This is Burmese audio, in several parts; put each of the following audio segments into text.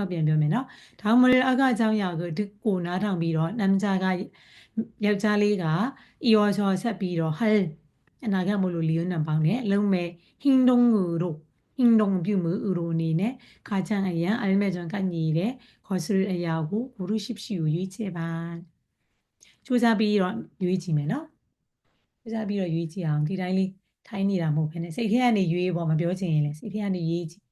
ထောက်ပြန်ပြောမယ်နော်ဒါမှမဟုတ်အကအကြောင်းအရာကိုဒီကိုနားထောင်ပြီးတော့နမ်ဂျာကယောက်ျားလေးကအီယောချောဆက်ပြီးတော့ဟဲအနာဂတ်မလို့လီယွန်းနံပေါင်းနဲ့အလုံးမဲ့ဟင်းဒုံငူတို့ဟင်းဒုံပြုမှုဥရိုအနေနဲ့ခါချန်အရန်အလမဲဂျွန်ကညီတဲ့ခေါ်ဆူအရာကိုဂုရုရှိရှိကိုရွေးချယ်ပါစူးစမ်းပြီးတော့ရွေးကြည့်မယ်နော်စူးစမ်းပြီးတော့ရွေးကြည့်အောင်ဒီတိုင်းလေးထိုင်းနေတာမဟုတ်ဘဲနဲ့စိတ်ထဲကနေရွေးပေါ့မပြောချင်ရင်လည်းစိတ်ထဲကနေရွေးကြည့်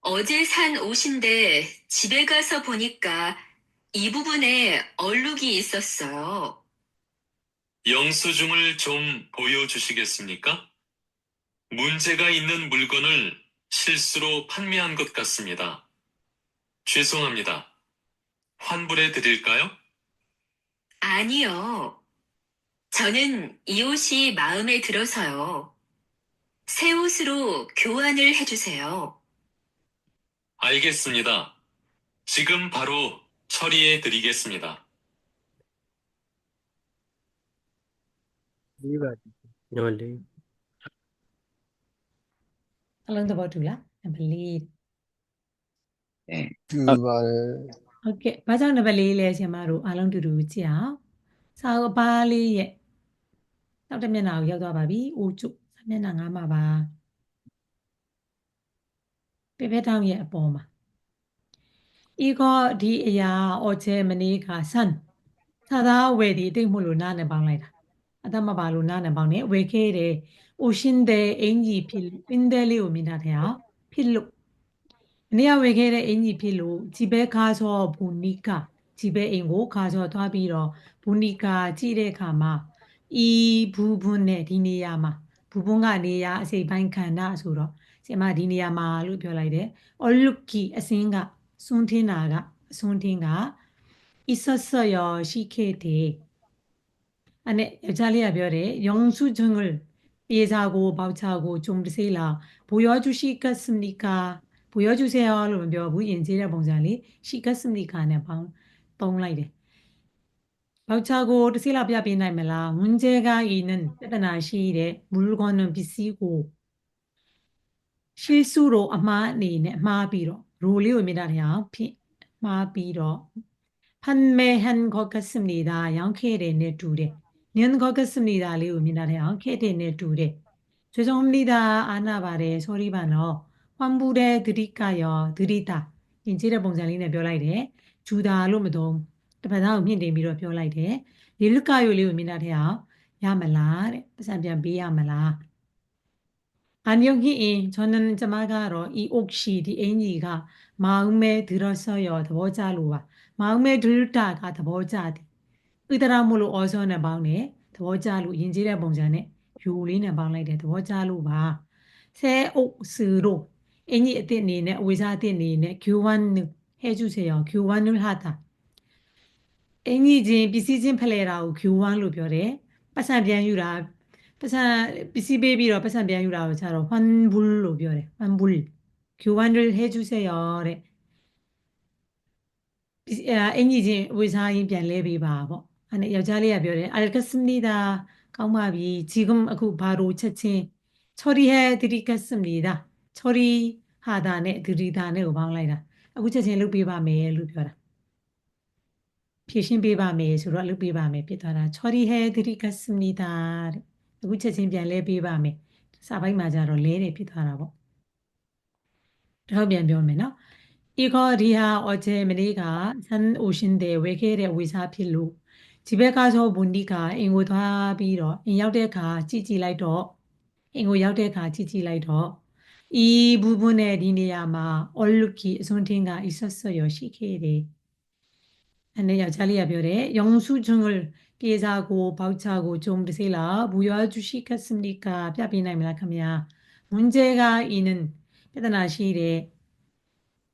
어제 산 옷인데 집에 가서 보니까 이 부분에 얼룩이 있었어요. 영수증을 좀 보여주시겠습니까? 문제가 있는 물건을 실수로 판매한 것 같습니다. 죄송합니다. 환불해 드릴까요? 아니요. 저는 이 옷이 마음에 들어서요. 새 옷으로 교환을 해주세요. 알겠습니다. 지금 바로 처리해 드리겠습니다. လေးပါညောလေး အလုံးသဘောတူလားနံပါတ်၄ တူပါတယ် ဟုတ်ကဲ့ဘာကြောင့်နံပါတ်၄လဲရှင်မတို့အားလုံးတူတူကြည့်အောင်စာအုပ်အပါလေးရဲ့နောက်တစ်မျက်နှာကိုရောက်သွားပါပြီအိုးကျုပ်စာမျက်နှာ၅မှာပါ ပေပေတောင်းရဲ့အပေါ်မှာဤကောဒီအရာအော်ချဲမနေကဆန်သာသာဝယ်ဒီတိတ်မို့လို့နားနဲ့ပေါင်းလိုက်တာအသက်မပါလို့နားနဲ့ပေါင်းနေဝယ်ခဲ့တယ်အိုရှင်တဲ့အင်ကြီးဖြစ်ပင်းတဲ့လေးကိုမြင်တာတဲ့ဟာဖြစ်လို့မနေ့ကဝေခဲ့တဲ့အင်ကြီးဖြစ်လို့ဂျီဘဲခါဆောဘူနီကာဂျီဘဲအိမ်ကိုခါဆောသွားပြီးတော့ဘူနီကာကြည့်တဲ့အခါမှာဤဘူဘွန်းနဲ့ဒီနေရာမှာ ဘူဘွန်းကနေရာအစိပ်ပိုင်းခန္ဓာဆိုတော့ဆင်မဒီနေရာမှာလို့ပြောလိုက်တယ်။အော်လုကီအစင်းကစွန်းထင်းတာကအစွန်းထင်းကအစ္စဆောယောရှိခဲ့တယ်။အဲ့နဲ့ယောက်ျားလေးကပြောတယ်ယောင်စုဂျွန်ဂ်ပြေစာကိုပေါချာကိုဂျုံတစေးလာဘူယောကျူရှိကစမနီကာဘူရောကျူဆဲရောလို့မပြောဘူးယဉ်ကျေးတဲ့ပုံစံလေးရှီကစမနီကာနဲ့ပေါင်းသုံးလိုက်တယ်။ ဘောက်ချာကိုတစ်စီလောက်ပြပေးနိုင်မလား။ဝန်ကျဲကဤနန်ပြဿနာရှိတဲ့မူလကွန်နပစ္စည်းကိုရှေးစုတို့အမားအနေနဲ့အမားပြီးတော့ရိုလေးကိုမြင်တာတဲ့အောင်ဖြစ်မှားပြီးတော့ဖန်မေဟန်ခေါကစမနီဒါရောင်းခဲ့တဲ့နဲ့တူတယ်။နန်ခေါကစမနီဒါလေးကိုမြင်တာတဲ့အောင်ခဲ့တဲ့နဲ့တူတယ်။ကျွေးစုံမနီဒါအာနာပါတယ် sorry ပါနော်။ဟွမ်ဘူးတဲ့ဒုတိကရောဒုတိတာယဉ်ကျေးတဲ့ပုံစံလေးနဲ့ပြောလိုက်တယ်ဂျူဒါလို့မသုံး တစ်ဖက်သားကိုမြင့်တင်ပြီးတော့ပြောလိုက်တယ်ဒီလုကယိုလေးကိုမြင်တာတဲ့အောင်ရမလားတဲ့ပတ်စံပြန်ပေးရမလားအန်ယုန်ဟီအင်ဂျွန်နန်ကျမကတော့ဤအုတ်ရှိဒီအင်ကြီးကမာဦးမဲဒူရဆော့ရောသဘောကျလို့ပါမာဦးမဲဒူရတာကသဘောကျတယ်ဥဒရာမို့လို့အော်စောနဲ့ပေါင်းတယ်သဘောကျလို့ယဉ်ကျေးတဲ့ပုံစံနဲ့ယူလေးနဲ့ပေါင်းလိုက်တယ်သဘောကျလို့ပါဆဲအုတ်စူတို့အင်ကြီးအစ်စ်အနေနဲ့အဝေစားအစ်စ်အနေနဲ့ Q1 ဟဲကျုစေအောင် Q1 လို့ဟာတာ အင်ကြီးချင်းပစ္စည်းချင်းဖလှယ်တာကို Q1 လို့ပြောတယ်ပတ်စံပြန်ယူတာပတ်စံပစ္စည်းပေးပြီးတော့ပတ်စံပြန်ယူတာကိုကျတော့ fan bull လို့ပြောတယ် fan bull Q1 လို့ဟဲကျုစေရောတဲ့ပစ္စည်းအင်ကြီးချင်းအဝေစားရင်ပြန်လဲပေးပါပေါ့အဲ့နဲ့ယောက်ျားလေးကပြောတယ်အလကစမနီဒါကောင်းပါပြီဂျီကမ်အခုဘာလို့ချက်ချင်းချော်ရီဟဲတိကစမနီဒါချော်ရီဟာတာနဲ့ဒူရီတာနဲ့ကိုပေါင်းလိုက်တာအခုချက်ချင်းလုပ်ပေးပါမယ်လို့ပြောတာ ဖြည့်ရှင်းပေးပါမယ်ဆိုတော့လုပ်ပေးပါမယ်ဖြစ်သွားတာချော်ရီဟဲဒူရီကစမနီတာတဲ့အခုချက်ချင်းပြန်လဲပေးပါမယ်စာပိုင်းမှာကျတော့လဲတယ်ဖြစ်သွားတာပေါ့တော့ပြန်ပြောမယ်နော်ဤခေါ်ဒီဟာအော်ချေမလေးကဆန်အိုရှင်တဲ့ဝေခဲ့တဲ့ဝေစားဖြစ်လို့ဒီဘက်ကဆိုဘွန်ဒီကအင်ကိုသွားပြီးတော့အင်ရောက်တဲ့အခါကြည့်ကြည့်လိုက်တော့အင်ကိုရောက်တဲ့အခါကြည့်ကြည့်လိုက်တော့ဤဘူးဘူးနဲ့ဒီနေရာမှာအော်လုကီအစွန်းထင်းကအဆဆရရှိခဲ့တယ် အဲ့ယောက်ျားလေးကပြောတယ်။ယုံစုချုံကေစာကိုဘောက်ချကိုဂျုံတစေလာဘူယောကျူရှိကစမနီကာပြပြနိုင်မလားခမညာ။မွန်ဂျေကအင်းန်ပြဿနာရှိတယ်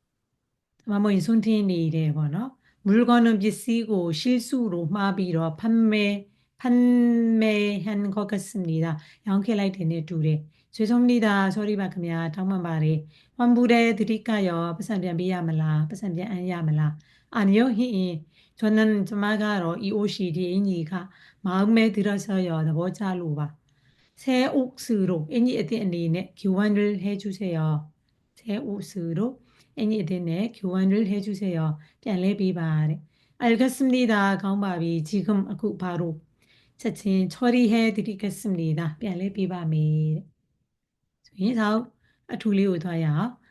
။မမွင်ဆုံးတင်နေတယ်ပေါ့နော်။ဘူကောနပစ္စည်းကိုရှေးစုလိုမှားပြီးတော့ဖမ်းမဲဖမ်းမဲဟန်ခေါကစမနီဒါရောင်းခဲ့လိုက်တယ်နဲ့တူတယ်။ဆွေဆုံးမိတာ sorry ပါခင်ဗျာတောင်းပန်ပါတယ်။ဝမ်ဘူးတဲ့ဒုတိကရောပတ်စံပြန်ပေးရမလားပတ်စံပြန်အမ်းရမလားအာနိယောဟိအင်း 저는 ကျမကတော့ EOC ဒီအင်ကြီးက마음에 들어서요. သဘောကျလို့ပါ။새 옷으로 အင်ကြီးအသစ်အနေနဲ့ 교환을 해 주세요. 새 옷으로 အင်ကြီးအသစ်နဲ့ 교환을 해 주세요. ပြန်လဲပေးပါတဲ့။ 알겠습니다. ကောင်းပါပြီ။ 지금 အခု바로ချက်ချင်း 처리해 드리겠습니다. ပြန်လဲပေးပါမယ်တဲ့။ဆိုရင်တော့အထူလေးကိုသွားရအောင်။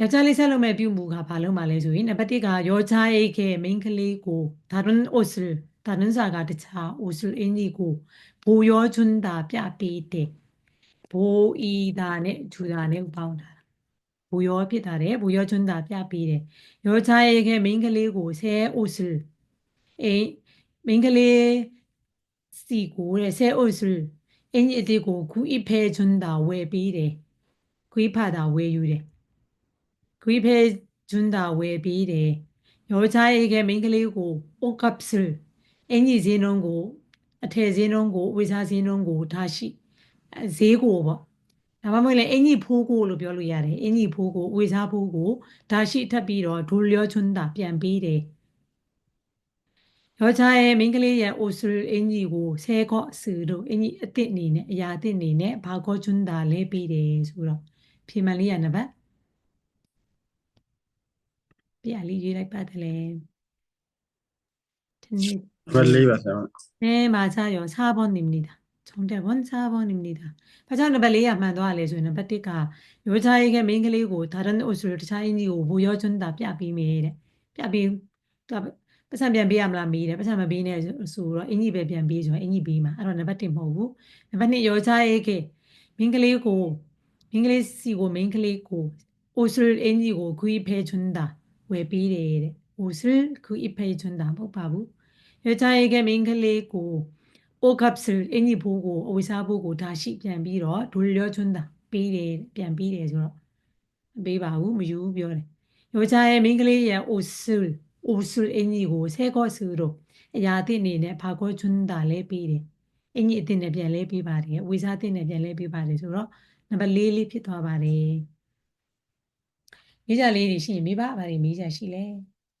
ယောက်ျားလေးဆက်လုပ်မဲ့ပြုမှုကဘာလုပ်မှလဲဆိုရင်နံပါတ်1ကယောက်ျားအိတ်ခဲမိန်းကလေးကိုဒါတွန်းအိုဆူဒါနန်းစာကတခြားအိုဆူအင်းကြီးကိုဘိုယောကျွန်းတာပြပေးတယ်ဘိုအီဒါနဲ့ဂျူဒါနဲ့ပေါင်းတာဘူရောဖြစ်တာတယ်ဘူရောကျွန်းတာပြပေးတယ်ယောချာရဲ့ခဲမိန်းကလေးကိုဆဲအိုဆူအိမိန်းကလေးစီကိုတဲ့ဆဲအိုဆူအင်းအတေကိုခုအဖဲကျွန်းတာဝယ်ပေးတယ်ခွေးဖတာဝယ်ယူတယ် 구입해 준다 ဝယ်ပေးတယ်။ယောက်ျားအိတ်ခဲမိန်းကလေးကို옷값을အင်ကြီးဈေးနှုန်းကိုအထည်ဈေးနှုန်းကိုဝေစားဈေးနှုန်းကိုဒါရှိအဲဈေးကိုပေါ့ဒါမှမဟုတ်လေအင်ကြီးဖိုးကိုလို့ပြောလို့ရတယ်အင်ကြီးဖိုးကိုဝေစားဖိုးကိုဒါရှိထပ်ပြီးတော့ဒိုလျောချွန်းတာပြန်ပေးတယ်ယောက်ျားရဲ့မိန်းကလေးရဲ့အိုဆူအင်ကြီးကိုဆဲကော့ဆူတို့အင်ကြီးအစ်စ်အနေနဲ့အရာအစ်စ်အနေနဲ့ဘာကောချွန်းတာလဲပေးတယ်ဆိုတော့ဖြေမှန်လေးရနံပါတ် ပြလေးရေးလိုက်ပါတယ်လေဒီနေ့ ဘယ်လေးပါဆရာမ 네, 맞아요. 4번입니다. 정답은 4번입니다. 가장 너발 레이야 만도 알려주는 바티가 여자에게 민글리고 다른 옷을 차인이고 보여준다 뼈비미래. 뼈비 또ပတ်စံပြန်ပေးရမလားမေးတယ်ပတ်စံမပေးနဲ့ဆိုတော့အင်ကြီးပဲပြန်ပေးဆိုတော့အင်ကြီးပေးမှာအဲ့တော့နံပါတ်1မဟုတ်ဘူးနံပါတ်2ယောက်ျားရဲ့ကမင်းကလေးကိုမင်းကလေးစီကိုမင်းကလေးကို옷을အင်ကြီးကို구입해 준다 ဝယ်ပေးတယ်တဲ့။အိုစရခုအဖေချွန်းတာမဟုတ်ပါဘူး။ယောက်ျားရဲ့ကမိန်းကလေးကိုအိုကပ်စရအင်ကြီးဖိုးကိုအဝိစားဖိုးကိုဒါရှိပြန်ပြီးတော့ဒူလျောချွန်းတာပေးတယ်ပြန်ပြီးတယ်ဆိုတော့မပေးပါဘူးမယူဘူးပြောတယ်။ယောက်ျားရဲ့မိန်းကလေးရဲ့အိုစရအိုစရအင်ကြီးကိုဆဲကော့စရတို့အရာအစ်အနေနဲ့ဖာကောချွန်းတာလဲပေးတယ်။အင်ကြီးအစ်နဲ့ပြန်လဲပေးပါတယ်။ဝိစားအစ်နဲ့ပြန်လဲပေးပါတယ်ဆိုတော့နံပါတ်၄လေးဖြစ်သွားပါတယ်။ မိကြလေးတွေရှိရင်မိဘဘာတွေမိကြရှိလဲ